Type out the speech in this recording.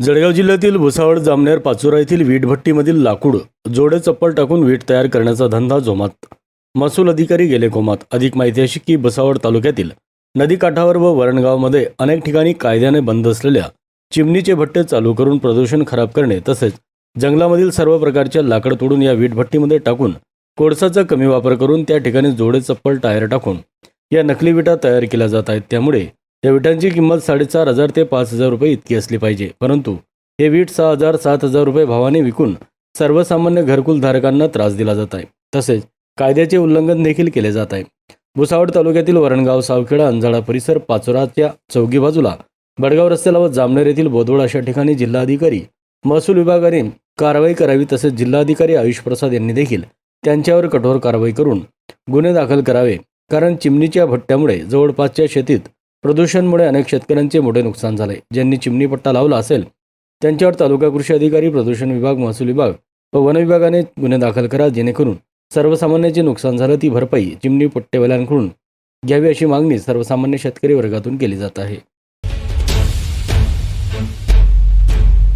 जळगाव जिल्ह्यातील भुसावळ जामनेर पाचोरा येथील वीटभट्टीमधील लाकूड जोडे चप्पल टाकून वीट तयार करण्याचा धंदा जोमात. महसूल अधिकारी गेले कोमात. अधिक माहिती अशी की भुसावळ तालुक्यातील नदीकाठावर व वरणगावमध्ये अनेक ठिकाणी कायद्याने बंद असलेल्या चिमणीचे भट्टे चालू करून प्रदूषण खराब करणे तसेच जंगलामधील सर्व प्रकारच्या लाकड तोडून या वीटभट्टीमध्ये टाकून कोळसाचा कमी वापर करून त्या ठिकाणी जोडे चप्पल टायर टाकून या नकली विटा तयार केल्या जात आहेत. त्यामुळे या विटांची किंमत साडेचार हजार ते पाच हजार रुपये इतकी असली पाहिजे. परंतु हे वीट सहा हजार सात हजार रुपये भावाने विकून सर्वसामान्य घरकुल धारकांना त्रास दिला जात आहे. तसेच कायद्याचे उल्लंघन देखील केले जात आहे. भुसावळ तालुक्यातील वरणगाव सावखेडा अंजाळा परिसर पाचोराच्या चौगी बाजूला बडगाव रस्त्याला व जामनेर येथील बोदवड अशा ठिकाणी जिल्हाधिकारी महसूल विभागाने कारवाई करावी तसेच जिल्हाधिकारी आयुष प्रसाद यांनी देखील त्यांच्यावर कठोर कारवाई करून गुन्हे दाखल करावे. कारण चिमणीच्या भट्ट्यामुळे जवळपासच्या शेतीत प्रदूषणमुळे अनेक शेतकऱ्यांचे मोठे नुकसान झाले. ज्यांनी चिमणीपट्टा लावला असेल त्यांच्यावर तालुका कृषी अधिकारी प्रदूषण विभाग महसूल विभाग व वन विभागाने गुन्हे दाखल करा जेणेकरून सर्वसामान्यांचे नुकसान झालं ती भरपाई चिमणी पट्टेवाल्यांकडून घ्यावी अशी मागणी सर्वसामान्य शेतकरी वर्गातून केली जात आहे.